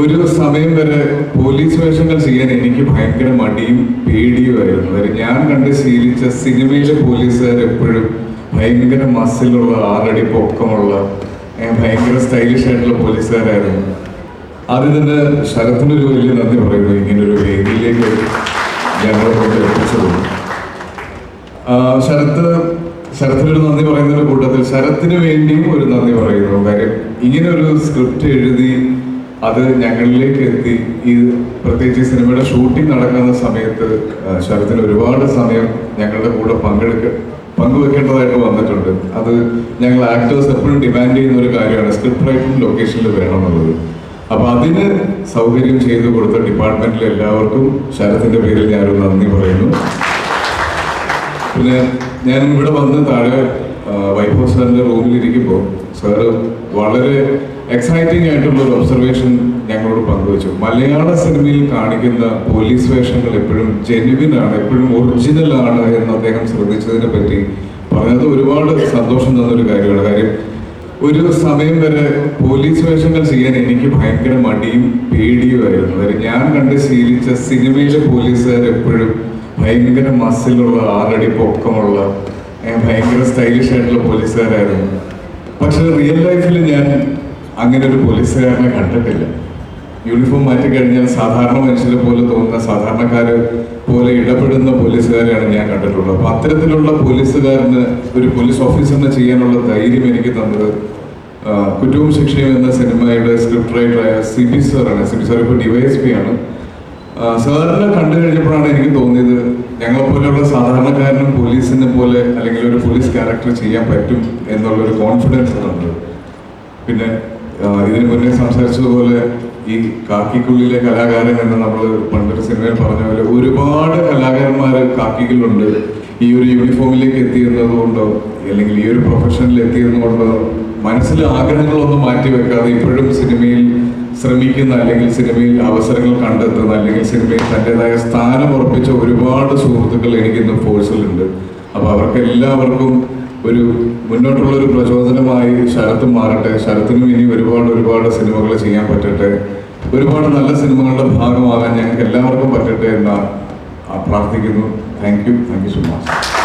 ഒരു സമയം വരെ പോലീസ് വേഷങ്ങൾ ചെയ്യാൻ എനിക്ക് ഭയങ്കര മടിയും പേടിയുമായിരുന്നു അതായത് ഞാൻ കണ്ട് ശീലിച്ച സിനിമയിലെ പോലീസുകാർ എപ്പോഴും ഭയങ്കര മസിലുള്ള ആറടി പൊക്കമുള്ള ഭയങ്കര സ്റ്റൈലിഷ് ആയിട്ടുള്ള പോലീസുകാരായിരുന്നു. അതിൽ തന്നെ ശരത്തിനൊരു വലിയ നന്ദി പറയുന്നു. ഇങ്ങനൊരു വേദിയിലേക്ക് ഞങ്ങളെ കൊണ്ട് എത്തിച്ചത്. ശരത്ത് ശരത്തിനൊരു നന്ദി പറയുന്നതിന്റെ കൂട്ടത്തിൽ ശരത്തിന് വേണ്ടിയും ഒരു നന്ദി പറയുന്നു. കാര്യം ഇങ്ങനെ ഒരു സ്ക്രിപ്റ്റ് എഴുതി അത് ഞങ്ങളിലേക്ക് എത്തി. ഈ പ്രത്യേകിച്ച് സിനിമയുടെ ഷൂട്ടിംഗ് നടക്കുന്ന സമയത്ത് ശരത്തിന് ഒരുപാട് സമയം ഞങ്ങളുടെ കൂടെ പങ്കെടുക്ക പങ്കുവെക്കേണ്ടതായിട്ട് വന്നിട്ടുണ്ട്. അത് ഞങ്ങൾ ആക്ടേഴ്സ് എപ്പോഴും ഡിമാൻഡ് ചെയ്യുന്ന ഒരു കാര്യമാണ് സ്ക്രിപ്റ്റ് റൈറ്റിംഗ് ലൊക്കേഷനിൽ വേണമെന്നുള്ളത്. അപ്പൊ അതിന് സൗകര്യം ചെയ്തു കൊടുത്ത ഡിപ്പാർട്ട്മെന്റിലെ എല്ലാവർക്കും ശരത്തിന്റെ പേരിൽ ഞാനൊരു നന്ദി പറയുന്നു. പിന്നെ ഞാൻ ഇവിടെ വന്ന് താഴെ വൈഭവ് സാറിന്റെ റൂമിൽ സാറ് വളരെ എക്സൈറ്റിംഗ് ആയിട്ടുള്ള ഒരു ഒബ്സർവേഷൻ മലയാള സിനിമയിൽ കാണിക്കുന്ന പോലീസ് വേഷങ്ങൾ എപ്പോഴും ജെനുവിൻ ആണ് എപ്പോഴും ഒറിജിനൽ ആണ് എന്ന് അദ്ദേഹം ശ്രദ്ധിച്ചതിനെ പറ്റി പറഞ്ഞത് ഒരുപാട് സന്തോഷം തന്ന ഒരു കാര്യമാണ്. കാര്യം ഒരു സമയം വരെ പോലീസ് വേഷങ്ങൾ ചെയ്യാൻ എനിക്ക് ഭയങ്കര മടിയും പേടിയുമായിരുന്നു കാര്യം ഞാൻ കണ്ട് ശീലിച്ച സിനിമയിലെ പോലീസുകാർ എപ്പോഴും ഭയങ്കര മസിലുള്ള ആറടി പൊക്കമുള്ള ഭയങ്കര സ്റ്റൈലിഷ് ആയിട്ടുള്ള പോലീസുകാരായിരുന്നു പക്ഷെ റിയൽ ലൈഫിൽ ഞാൻ അങ്ങനെ ഒരു പോലീസുകാരനെ കണ്ടിട്ടില്ല. യൂണിഫോം മാറ്റി കഴിഞ്ഞാൽ സാധാരണ മനുഷ്യരെ പോലെ തോന്നുന്ന സാധാരണക്കാർ പോലെ ഇടപെടുന്ന പോലീസുകാരെയാണ് ഞാൻ കണ്ടിട്ടുള്ളത്. അപ്പൊ അത്തരത്തിലുള്ള പോലീസുകാരന് ഒരു പോലീസ് ഓഫീസറിന് ചെയ്യാനുള്ള ധൈര്യം എനിക്ക് തന്നത് കുറ്റവും ശിക്ഷയും എന്ന സിനിമയുടെ സ്ക്രിപ്റ്റ് റൈറ്ററായ സി പി സാറാണ്. സി പി സാർ ഇപ്പോൾ ഡിവൈഎസ് പി ആണ്. സാറിനെ കണ്ടു കഴിഞ്ഞപ്പോഴാണ് എനിക്ക് തോന്നിയത് ഞങ്ങളെ പോലെയുള്ള സാധാരണക്കാരനും പോലീസിനെ പോലെ അല്ലെങ്കിൽ ഒരു പോലീസ് ക്യാരക്ടർ ചെയ്യാൻ പറ്റും എന്നുള്ളൊരു കോൺഫിഡൻസ് ഉണ്ട് പിന്നെ ഇതിനു മുന്നേ സംസാരിച്ചതുപോലെ ഈ കാക്കിക്കുള്ളിലെ കലാകാരൻ എന്ന് നമ്മൾ പണ്ടൊരു സിനിമയിൽ പറഞ്ഞ പോലെ ഒരുപാട് കലാകാരന്മാർ കാക്കിക്കുള്ളുണ്ട്. ഈ ഒരു യൂണിഫോമിലേക്ക് എത്തിയിരുന്നത് കൊണ്ടോ അല്ലെങ്കിൽ ഈ ഒരു പ്രൊഫഷനിൽ എത്തിയിരുന്നത് കൊണ്ടോ മനസ്സിലെ ആഗ്രഹങ്ങളൊന്നും മാറ്റി വെക്കാതെ ഇപ്പോഴും സിനിമയിൽ ശ്രമിക്കുന്ന അല്ലെങ്കിൽ സിനിമയിൽ അവസരങ്ങൾ കണ്ടെത്തുന്ന അല്ലെങ്കിൽ സിനിമയിൽ തന്റെതായ സ്ഥാനം ഉറപ്പിച്ച ഒരുപാട് സുഹൃത്തുക്കൾ എനിക്കിന്ന് ഫോഴ്സിലുണ്ട് അപ്പോൾ അവർക്ക് എല്ലാവർക്കും ഒരു മുന്നോട്ടുള്ള ഒരു പ്രചോദനമായി ശരത്തും മാറട്ടെ. ശരത്തിനും ഇനി ഒരുപാട് ഒരുപാട് സിനിമകൾ ചെയ്യാൻ പറ്റട്ടെ. ഒരുപാട് നല്ല സിനിമകളുടെ ഭാഗമാകാൻ ഞങ്ങൾക്ക് എല്ലാവർക്കും പറ്റട്ടെ എന്ന് പ്രാർത്ഥിക്കുന്നു. Thank you thank you so much